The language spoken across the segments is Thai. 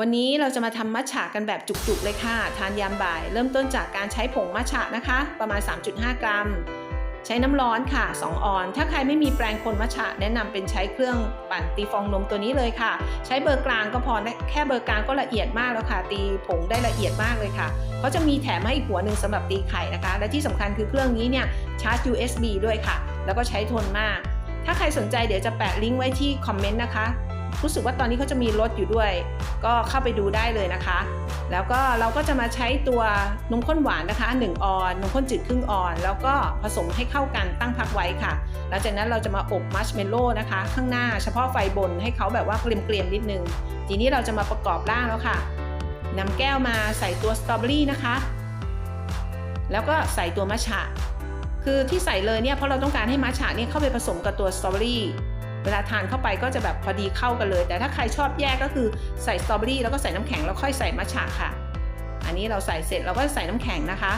วันนี้เราจะมาทำมัทฉะกันแบบจุกๆเลยค่ะ ทานยามบ่าย เริ่มต้นจากการใช้ผงมัทฉะนะคะ ประมาณ 3.5 กรัม ใช้น้ำร้อนค่ะ 2 ออน ถ้าใครไม่มีแปรงคนมัทฉะแนะนำเป็นใช้เครื่องปั่นตีฟองนมตัวนี้เลยค่ะ ใช้เบอร์กลางก็พอแค่เบอร์กลางก็ละเอียดมากแล้วค่ะ ตีผงได้ละเอียดมากเลยค่ะเขาจะมีแถมให้อีกหัวหนึ่งสำหรับตีไข่นะคะ และที่สำคัญคือเครื่องนี้เนี่ยชาร์จ USB ด้วยค่ะ แล้วก็ใช้ทนมาก ถ้าใครสนใจเดี๋ยวจะแปะลิงก์ไว้ที่คอมเมนต์นะคะ รู้สึกว่าตอนนี้เขาจะมีลดอยู่ด้วย ก็เข้าไปดูได้เลยนะคะ แล้วก็เราก็จะมาใช้ตัวนมข้นหวานนะคะ1ออนนมข้นจืดครึ่งออน แล้วก็ผสมให้เข้ากันตั้งพักไว้ค่ะหลังจากนั้นเราจะมาอบมัชเมลโล่นะคะ ข้างหน้าเฉพาะไฟบนให้เขาแบบว่าเกรียมๆนิดนึง ทีนี้เราจะมาประกอบร่างแล้วค่ะนำแก้วมาใส่ตัวสตรอเบอรี่นะคะ แล้วก็ใส่ตัวมัชฉะคือที่ใส่เลยเนี่ยเพราะเราต้องการให้มัชฉะเนี่ยเข้าไปผสมกับตัวสตรอเบอรี่ เวลาทานเข้าไปก็จะแบบพอดีเข้ากันเลย แต่ถ้าใครชอบแยกก็คือใส่สตรอเบอรี่แล้วก็ใส่น้ำแข็งแล้วค่อยใส่มัทฉะค่ะ อันนี้เราใส่เสร็จเราก็ใส่น้ำแข็งนะคะ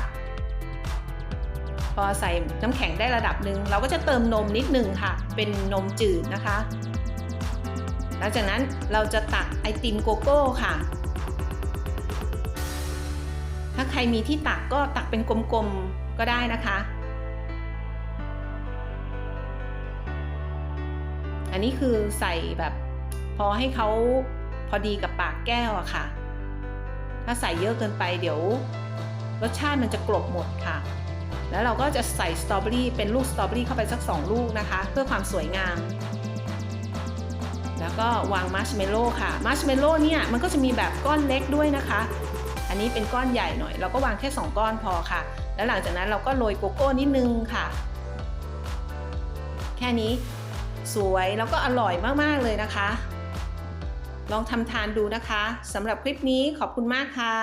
พอใส่น้ำแข็งได้ระดับหนึ่งเราก็จะเติมนมนิดนึงค่ะ เป็นนมจืดนะคะ หลังจากนั้นเราจะตักไอติมโกโก้ค่ะถ้าใครมีที่ตักก็ตักเป็นกลมๆก็ได้นะคะ อันนี้คือใส่แบบพอให้เขาพอดีกับปากแก้วอะค่ะ ถ้าใส่เยอะเกินไปเดี๋ยว รสชาติมันจะกลบหมดค่ะ แล้วเราก็จะใส่สตรอเบอรี่เป็นลูกสตรอเบอรี่เข้าไปสัก 2 ลูกนะคะ เพื่อความสวยงาม แล้วก็วางมาร์ชเมลโล่ค่ะมาร์ชเมลโล่เนี่ยมันก็จะมีแบบก้อนเล็กด้วยนะคะ อันนี้เป็นก้อนใหญ่หน่อย เราก็วางแค่ 2 ก้อนพอค่ะ แล้วหลังจากนั้นเราก็โรยโกโก้นิดนึงค่ะ แค่นี้ สวยแล้วก็อร่อยมาก ๆ เลยนะคะ ลองทำทานดูนะคะสำหรับคลิปนี้ขอบคุณมากค่ะ